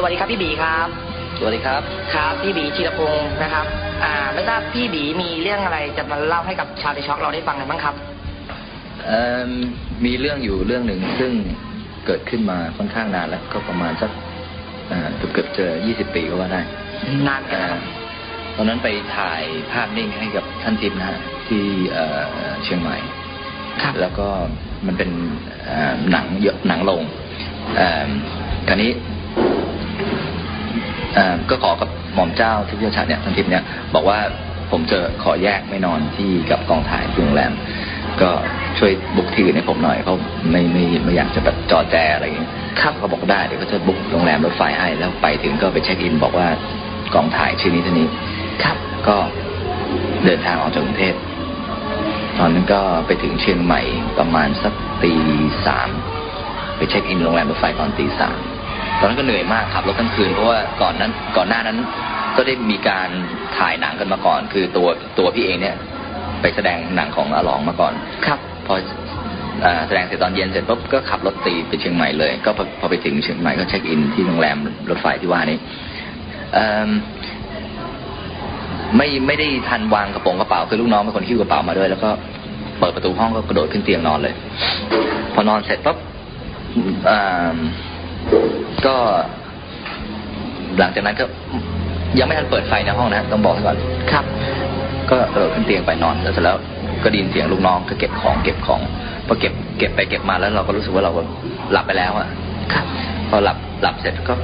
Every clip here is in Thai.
สวัสดีครับพี่บีครับ สวัสดีครับ ครับพี่บีธีรพงศ์นะครับ อ่าไม่ทราบพี่บีมีเรื่องอะไรจะมาเล่าให้กับชาวในช็อกเราได้ฟังกันบ้างครับเอิ่มมีเรื่องอยู่เรื่องหนึ่งซึ่งเกิดขึ้นมาค่อนข้างนานแล้วก็ประมาณสักเอ่อเกือบเกือบเจอ20 ปีก็ว่าได้นานกันเอ่นะคอรับตอนนั้นไปถ่ายภาพนิ่งให้กับท่านทิพย์นะฮะที่เอ่อเชียงใหม่ครับแล้วก็มันเป็นเอ่อหนังเยอะหนังลงเอ่อคราวนี้เอ่อ ก็ขอกับหม่อมเจ้าทิพย์ชาติเนี่ยท่านทิพย์เนี่ยบอกว่าผมจะขอแยกไม่นอนที่กับกองถ่ายที่โรงแรมก็ช่วยบุกที่อื่นให้ผมหน่อยเขาไม่ไม่ไม่อยากจะแบบจอแจอะไรอย่างเงี้ยครับเขาบอกได้เดี๋ยวเขาจะบุกโรงแรมรถไฟให้แล้วไปถึงก็ไปเช็คอินบอกว่ากองถ่ายชื่อนี้เท่านี้ครับก็เดินทางออกจากกรุงเทพตอนนั้นก็ไปถึงเชียงใหม่ประมาณสักตีสามไปเช็คอินโรงแรมรถไฟตอนตีสาม ตอนนั้นก็เหนื่อยมากขับรถทั้งคืนเพราะว่าก่อนนั้นก่อนหน้านั้นก็ได้มีการถ่ายหนังกันมาก่อน คือตัวตัวพี่เองเนี่ย ไปแสดงหนังของอาหลองมาก่อน ครับ พอเอ่อแสดงเสร็จตอนเย็นเสร็จปุ๊บก็ขับรถตีไปเชียงใหม่เลย ก็พอพอไปถึงเชียงใหม่ก็เช็คอินที่โรงแรมรถไฟที่ว่านี้เอิ่มไม่ไม่ได้ทันวางกระโปรงกระเป๋าคือลูกน้องเป็นคนหิ้วกระเป๋ามาด้วย แล้วก็เปิดประตูห้องก็กระโดดขึ้นเตียงนอนเลย พอนอนเสร็จปุ๊บเอิ่ม ก็ หลังจากนั้นก็ยังไม่ทันเปิดไฟในห้องนะต้องบอกไว้ก่อน ครับ ก็กระโดดขึ้นเตียงไปนอนแล้วเสร็จแล้วก็ไดยินเสียงลูกน้องก็เก็บของเก็บของพอเก็บเก็บไปเก็บมาแล้วเราก็รู้สึกว่าเราก็หลับไปแล้วอะครับพอหลับหลับเสร็จก็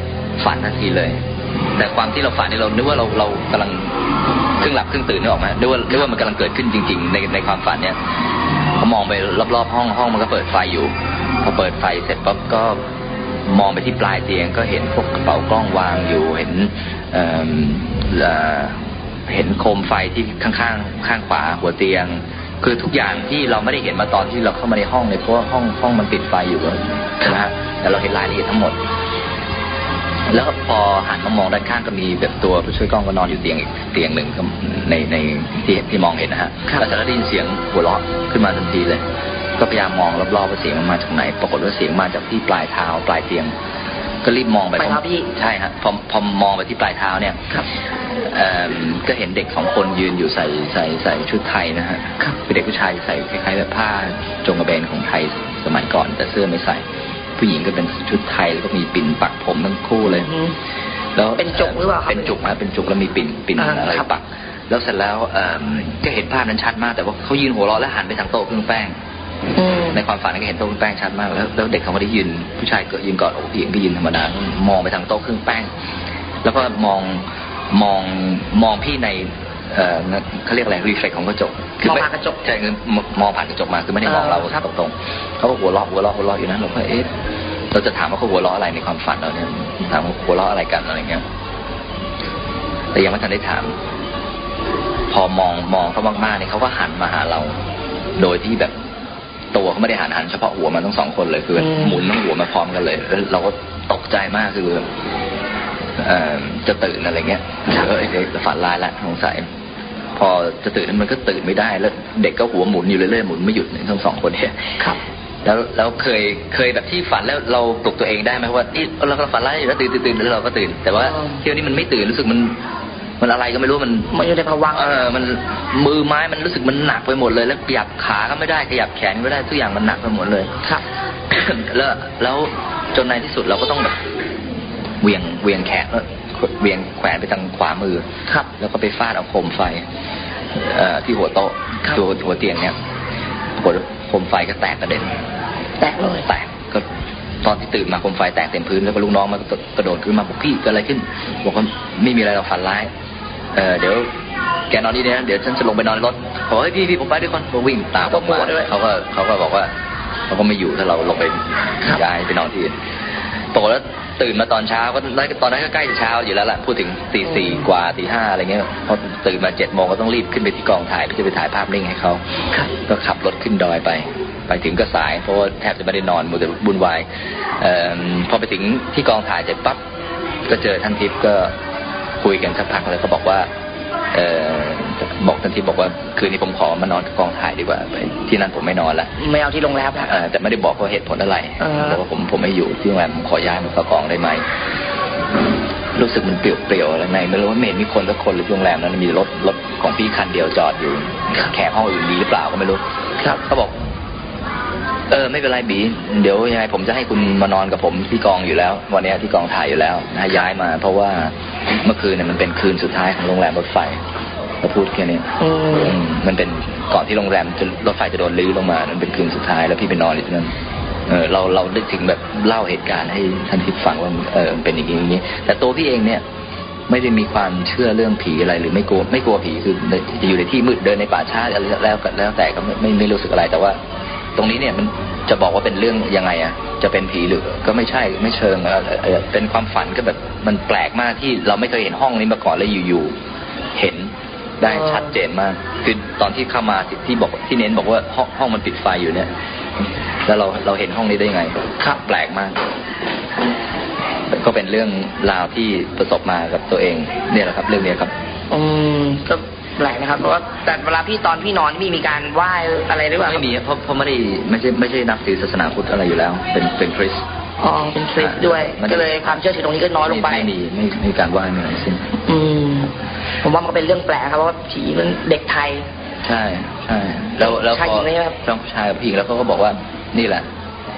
ฝันทันทีเลย แต่ความที่เราฝันนี่เรานึกว่าเราเรากำลังครึ่งหลับครึ่งตื่นนึกออกไหมนึกว่านึกว่ามันกำลังเกิดขึ้นจริง ๆ ในในความฝันเนี่ยพอมองไปรอบๆห้องห้องมันก็เปิดไฟอยู่ พอเปิดไฟเสร็จปั๊บก็ มองไปที่ปลายเตียงก็เห็นพวกกระเป๋ากล้องวางอยู่เห็นเอิ่มเอ่อเห็นโคมไฟที่ข้างๆข้างขวาหัวเตียง คือทุกอย่างที่เราไม่ได้เห็นมาตอนที่เราเข้ามาในห้องเลยเพราะว่าห้องห้องมันปิดไฟอยู่ใช่ไหมฮะแต่เราเห็นรายละเอียดทั้งหมด แล้วพอหันมามองด้านข้างก็มีแบบตัวผู้ช่วยกล้องก็นอนอยู่เตียงอีกเตียงหนึ่งก็ในในที่ที่มองเห็นนะฮะครับแล้วจะได้ยินเสียงหัวเราะขึ้นมาทันทีเลย ก็พยายามมองรอบๆว่าเสียงมันมาจากไหน ปรากฏว่าเสียงมาจากที่ปลายเท้าปลายเตียง ก็รีบมองไปปลายเท้าพี่ใช่ฮะพอพอมองไปที่ปลายเท้าเนี่ยครับเอิ่มก็เห็นเด็กสองคนยืนอยู่ใส่ใส่ใส่ชุดไทยนะฮะครับเป็นเด็กผู้ชายใส่คล้ายๆแบบผ้าจงกระเบนของไทยสมัยก่อน แต่เสื้อไม่ใส่ ผู้หญิงก็เป็นชุดไทยแล้วก็มีปิ่นปักผมทั้งคู่เลยอืมแล้วเป็นจุกหรือเปล่าครับเป็นจุกนะเป็นจุกแล้วมีปิ่นปิ่นอ่าอะไรครับปัก แล้วเสร็จแล้วเอิ่มก็เห็นภาพนั้นชัดมาก แต่ว่าเขายืนหัวเราะแล้วหันไปทางโต๊ะเครื่องแป้งอืม ในความฝันก็เห็นโต๊ะเครื่องแป้งชัดมากแล้วแล้วเด็กเขาไม่ได้ยืนผู้ชายก็ยืนกอดอกผู้หญิงก็ยืนธรรมดามองไปทางโต๊ะเครื่องแป้ง แล้วก็มองมองมองพี่ในเอ่อเขาเรียกอะไรรีเฟล็กของกระจกมองไผ่านกระจกใช่คือมองผ่านกระจกมาคือไม่ได้มองเราเออครับตรงๆเขาก็หัวเราะหัวเราะหัวเราะอยู่นั้นเราก็เอ๊ะเราจะถามว่าเขาหัวเราะอะไรในความฝันเราเนี่ยถามว่าหัวเราะอะไรกันอะไรเงี้ยแต่ยังไม่ทันได้ถาม พอมองมองเขามากๆเนี่ยเขาก็หันมาหาเรา โดยที่แบบ ตัวเขาไม่ได้หันหันเฉพาะหัวมันทั้งสองคนเลยคือแบบอืมหมุนทั้งหัวมาพร้อมกันเลยแล้วเราก็ตกใจมากคือแบบเอ่อจะตื่นอะไรเงี้ยเออเด็กฝันร้ายละสงสัย พอจะตื่นมันก็ตื่นไม่ได้ แล้วเด็กก็หัวหมุนอยู่เรื่อยๆหมุนไม่หยุดเนี่ยทั้งสองคนเนี่ยครับแล้วแล้วเคยเคยแบบที่ฝันแล้วเราปลุกตัวเองได้ไหมว่านี่เรากำลังฝันร้ายอยู่แล้วตื่นตื่นตื่นแล้วเราก็ตื่น แต่ว่าอ๋อเที่ยวนี้มันไม่ตื่นรู้สึกมัน มันอะไรก็ไม่รู้มันมันอยู่ในภวังค์เออมันมือไม้มันรู้สึกมันหนักไปหมดเลย แล้วขยับขาก็ไม่ได้ขยับแขนก็ไม่ได้ทุกอย่างมันหนักไปหมดเลยครับ แล้วแล้วจนในที่สุดเราก็ต้องแบบเหวียงเหวียงแขนแล้วเหวียงแขวนไปทางขวามือครับ แล้วก็ไปฟาดเอาโคมไฟเอ่อที่หัวโต๊ะครับตัวหัวเตียงเนี่ยปรากฏว่าโคมไฟก็แตกกระเด็น แตกเลยแตกก็ตอนที่ตื่นมาโคมไฟแตกเต็มพื้นแล้วก็ลูกน้องมันก็กระโดดขึ้นมาบอกพี่เกิดอะไรขึ้นบอกว่าไม่มีอะไรเราฝันร้าย เออเดี๋ยวแกนอนนี่เนี่ยเดี๋ยวฉันจะลงไปนอนรถบอกเฮ้ยพี่พี่ผมไปด้วยคนก็วิ่งตามก็กลัวด้วยเขาก็เขาก็บอกว่าเขาก็ไม่อยู่ถ้าเราลงไปครับย้ายไปนอนที่อื่นปรากฏว่าตื่นมาตอนเช้าก็ตอนนั้นก็ใกล้จะเช้าอยู่แล้วล่ะพูดถึงตีสี่กว่าตีห้าอะไรเงี้ยพอตื่นมาเจ็ดโมงก็ต้องรีบขึ้นไปที่กองถ่ายเพื่อจะไปถ่ายภาพนิ่งให้เขาครับก็ขับรถขึ้นดอยไป ไปถึงก็สายเพราะว่าแทบจะไม่ได้นอนมัวแต่บุญวายเออพอไปถึงที่กองถ่ายเสร็จปั๊บก็เจอท่านทิพย์ก็ คุยกันสักพักแล้วก็บอกว่า เออบอกท่านทิพย์บอกว่าคืนนี้ผมขอมานอนที่กองถ่ายดีกว่าไปที่นั่นผมไม่นอนละไม่เอาที่โรงแรมแล้วเออแต่ไม่ได้บอกว่าเหตุผลอะไรอ่าบอกว่าผมผมไม่อยู่ที่โรงแรมผมขอย้ายมาฝากกองได้ไหมรู้สึกมันเปลี่ยวๆอะไรไงไม่รู้ว่าไม่เห็นมีคนสักคนหรือโรงแรมนั้นมีรถรถของพี่คันเดียวจอดอยู่ แขกห้องอื่นมีหรือเปล่าก็ไม่รู้ ครับเขาบอก เออไม่เป็นไรบีเดี๋ยวยังไงผมจะให้คุณมานอนกับผมที่กองอยู่แล้ว วันเนี้ยที่กองถ่ายอยู่แล้วนะย้ายมา เพราะว่าเมื่อคืนเนี่ยมันเป็นคืนสุดท้ายของโรงแรมรถไฟเขาพูดแค่นี้อืมอืมมันเป็นก่อนที่โรงแรมจะรถไฟจะโดนลื้อลงมา มันเป็นคืนสุดท้ายแล้วพี่ไปนอนอยู่ที่นั่นเออเราเราได้ถึงแบบเล่าเหตุการณ์ให้ท่านทิพย์ฟังว่าเออเป็นอย่างนี้อย่างนี้ แต่ตัวพี่เองเนี่ยไม่ได้มีความเชื่อเรื่องผีอะไรหรือไม่กลัวไม่กลัวผีคือจะอยู่ในที่มืดเดินในป่าช้าอะไรแล้วก็แล้วแต่ก็ไม่ไม่ไม่รู้สึกอะไรแต่ว่า ตรงนี้เนี่ยมันจะบอกว่าเป็นเรื่องยังไงอะจะเป็นผีหรือก็ไม่ใช่ไม่เชิงเออเป็นความฝันก็แบบมันแปลกมากที่เราไม่เคยเห็นห้องนี้มาก่อนแล้วอยู่ๆเห็นได้ชัดเจนมาก คือตอนที่เข้ามาที่ที่บอกที่เน้นบอกว่าห้องห้องมันปิดไฟอยู่เนี่ย แล้วเราเราเห็นห้องนี้ได้ยังไงครับแปลกมาก ก็เป็นเรื่องราวที่ประสบมากับตัวเอง เนี่ยแหละครับ เรื่องนี้ครับ อืมก็ แปลกนะครับเพราะว่าแต่เวลาพี่ตอนพี่นอนพี่มีการไหว้อะไรหรือเปล่าครัไม่บมีเพราะเพราะไม่ได้ไม่ใช่ไม่ใช่นับถือศาสนาพุทธอะไรอยู่แล้ว เป็นเป็นคริสต์อ๋อเป็นคริสต์ด้วยมันก็เลยความเชื่อถือตรงนี้ก็น้อยลงไป ไม่มีไม่ไม่มีการไหว้ไม่อะไรทั้งสิ้นอืม ผมว่ามันก็เป็นเรื่องแปลกครับเพราะว่าผีมันเด็กไทย ใช่ใช่แล้วแล้วชายพหญิองเลยครับต้องชายกับผู้หญิงแล้วเขาก็บอกว่านี่แหละ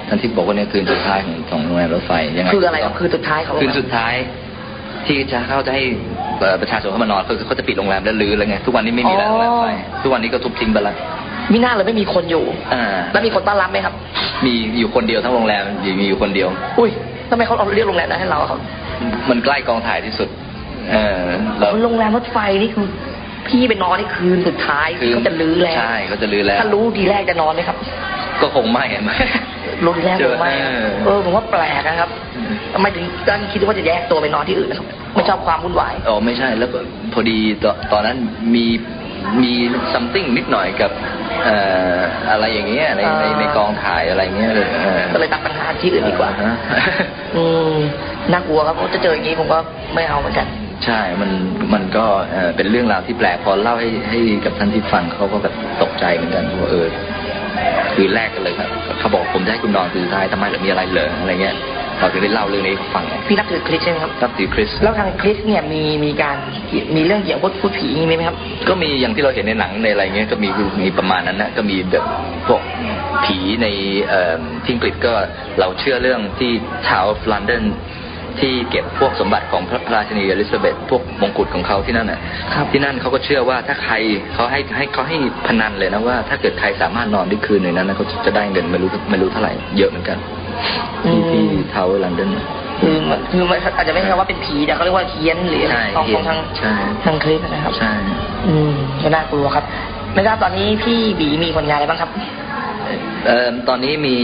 ท่านที่บอกว่าเนี่ยคืนสุดท้ายของของโรงแรมรถไฟยังไง คืออะไรครับคือสุดท้ายของคืนสุดท้ายที่จะเข้าจะให้เอ่อ ประชาชนเข้ามานอนคือเขาจะปิดโรงแรมแล้วรื้อแล้วไงทุกวันนี้ไม่มีแล้วโรงแรมรถไฟทุกวันนี้ก็ทุบทิ้งไปแล้วมิน่าเลยไม่มีคนอยู่อ่าแล้วมีคนต้อนรับไหมครับ มีอยู่คนเดียวทั้งโรงแรมอยู่มีอยู่คนเดียว อุ้ยทำไมเขาเอาเรียกโรงแรมนั้นให้เราอะครับ มันใกล้กองถ่ายที่สุด เออแล้วโรงแรมรถไฟนี่คือพี่ไปนอนนี่คืนสุดท้ายที่เขาจะลื้อแล้วใช่เขาจะรื้อแล้วถ้ารู้ทีแรกจะนอนไหมครับ ก็คงไม่อะไม่ รู้ทีแรกผมไม่เออเออผมว่าแปลกนะครับทำไมถึงตั้งคิดว่าจะแยกตัวไปนอนที่อื่นนะครับไม่ชอบความวุ่นวายอ๋อไม่ใช่แล้วก็พอดีตอนตอนนั้นมีมีซัมติงนิดหน่อยกับเอ่ออะไรอย่างเงี้ยในในในกองถ่ายอะไรเงี้ยเออก็เลยตัดปัญหาที่อื่นดีกว่าอ่ฮะอืมน่ากลัวครับเพราะจะเจออย่างนี้ผมก็ไม่เอาเหมือนกันใช่ มัน มันก็เอ่อเป็นเรื่องราวที่แปลก พอเล่าให้ให้กับท่านที่ฟังเขาก็แบบตกใจเหมือนกันว่าเออ คืนแรกกันเลยครับเขาบอกผมจะให้คุณนอนคืนสุดท้ายทำไมถึงมีอะไรเหรออะไรเงี้ยเราถึงได้เล่าเรื่องนี้ให้เขาฟังไงพี่นับถือคริสใช่ไหมครับนับถือคริสต์แล้วทางคริสเนี่ยมีมีการมีเรื่องเกี่ยวกับพูดผีมีไหมครับ ก็มีอย่างที่เราเห็นในหนังในอะไรเงี้ยก็มีมีประมาณนั้นนะก็มีแบบพวกผีในเอ่อที่อังกฤษก็เราเชื่อเรื่องที่ Tower of London ที่เก็บพวกสมบัติของพระราชินีอลิซาเบธพวกมงกุฎของเขาที่นั่นน่ะครับที่นั่นเขาก็เชื่อว่าถ้าใครเขาให้ให้เขาให้พนันเลยนะว่า ถ้าเกิดใครสามารถนอนได้คืนในนั้นนะเขาจะได้เงินไม่รู้ไม่รู้เท่าไหร่เยอะเหมือนกันที่ที่ Tower London คือมันคือมันอาจจะไม่ใช่ว่าเป็นผีแต่เขาเรียกว่าเฮี้ยนหรืออะไรใช่ของเฮี้ขยอนงทางใช่ทางคริสนะครับใช่ อืมก็น่ากลัวครับ ไม่ทราบตอนนี้พี่บีมีผลงานอะไรบ้างครับ เอ่อตอนนี้มี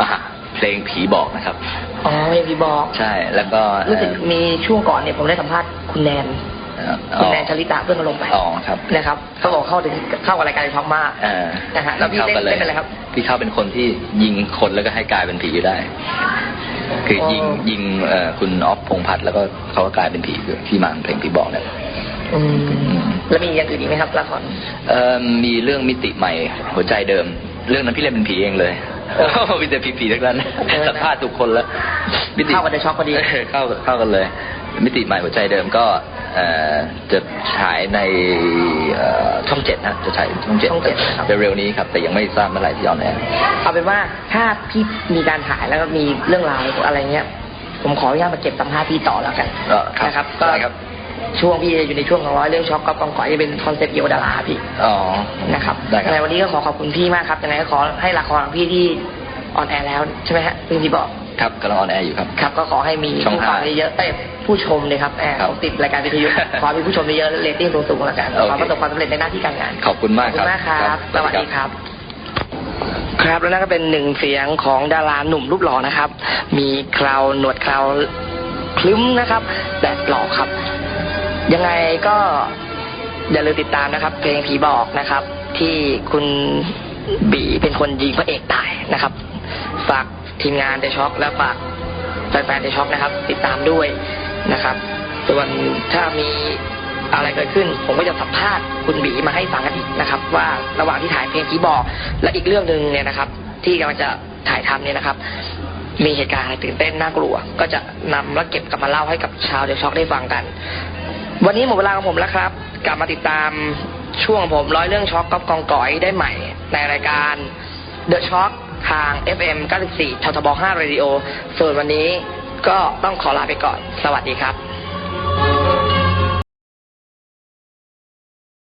อะเพลงผีบอกนะครับ อ๋อเพลงพี่บอกใช่ แล้วก็รู้สึกมีช่วงก่อนเนี่ยผมได้สัมภาษณ์คุณแนนเอ่อคุณแนนชลิตาเพื่อนมาลงไปอ๋อครับนะครับเขาบอกเข้าถึงเข้ากับรายการท็อปมากเออนะฮะแล้วพี่เข้ากันเลยเล่นเป็นอะไรครับ พี่เข้าเป็นคนที่ยิงคนแล้วก็ให้กลายเป็นผีได้ คือยิงอ๋อยิงเอ่อคุณออฟพงษ์พัฒน์แล้วก็เขาก็กลายเป็นผีคือที่มาของเพลงผีบอกเนี่ยอืมแล้วมีอย่างอื่นอีกไหมครับละครเอ่อมีเรื่องมิติใหม่หัวใจเดิม เรื่องนั้นพี่เล่นเป็นผีเองเลยโอ้ มีแต่ผีๆทั้งนั้นเออนะสัมภาษณ์ทุกคนแล้วเข้ากับ The Shock พอดีเเข้าเข้ากันเลย มิติใหม่หัวใจเดิมก็เอ่อจะฉายในเอ่อช่องเจ็ดนะจะฉายช่องเจ็ดช่องเจ็ดนะครับเร็วๆนี้ครับ แต่ยังไม่ทราบเมื่อไหร่ที่ออนแอร์เอาเป็นว่าถ้าพี่มีการถ่ายแล้วก็มีเรื่องราวอะไรเงี้ยผมขออนุญาตมาเก็บสัมภาษณ์พี่ต่อแล้วกันเออครับนะครับได้ครับ ช่วงพี่อยู่ในช่วงของร้อยเรื่องช็อกก็กองก่อยจะเป็นคอนเซปต์เกี่ยวกับดาราพี่อ๋อนะครับได้ครับในวันนี้ก็ขอขอบคุณพี่มากครับยังไงก็ขอให้ละครของพี่ที่ออนแอร์แล้วใช่ไหมฮะซึ่งที่บอกครับกำลังออนแอร์อยู่ครับครับ ก็ขอให้มีช่องผู้ฟังห้าเยอะๆเอ้ยผู้ชมเลยครับแอร์ครับติดรายการวิทยุขอให้มีผู้ชมเยอะๆเรตติ้งสูงๆแล้วกันโอเคขอประสบความสำเร็จในหน้าที่การงาน ขอบคุณมากขอบคุณมากครับครับสวัสดีครับ ครับแล้วนั่นก็เป็นหนึ่งเสียงของดาราหนุ่มรูปหล่อนะครับ มีเคราวหนวดเคราวคลึ้มนะครับแต่หล่อครับ ยังไงก็อย่าลืมติดตามนะครับ เพลงผีบอกนะครับ ที่คุณบีเป็นคนยิงพระเอกตายนะครับ ฝากทีมงานเดช็อกและฝากแฟนๆเดช็อกนะครับ ติดตามด้วยนะครับ ส่วนถ้ามีอะไรเกิดขึ้น ผมก็จะสัมภาษณ์คุณบีมาให้ฟังกันอีกนะครับ ว่าระหว่างที่ถ่ายเพลงผีบอก และอีกเรื่องหนึ่งเนี่ยนะครับ ที่กำลังจะถ่ายทำเนี่ยนะครับ มีเหตุการณ์อะไรตื่นเต้นน่ากลัว ก็จะนำและเก็บกลับมาเล่าให้กับชาวเดช็อกได้ฟังกัน วันนี้หมดเวลาของผมแล้วครับ กลับมาติดตามช่วงผมร้อยเรื่องช็อกกับกองก๋อยได้ใหม่ ในรายการ The Shock ทาง FM 94ททบ5 Radio ส่วนวันนี้ก็ต้องขอลาไปก่อน สวัสดีครับ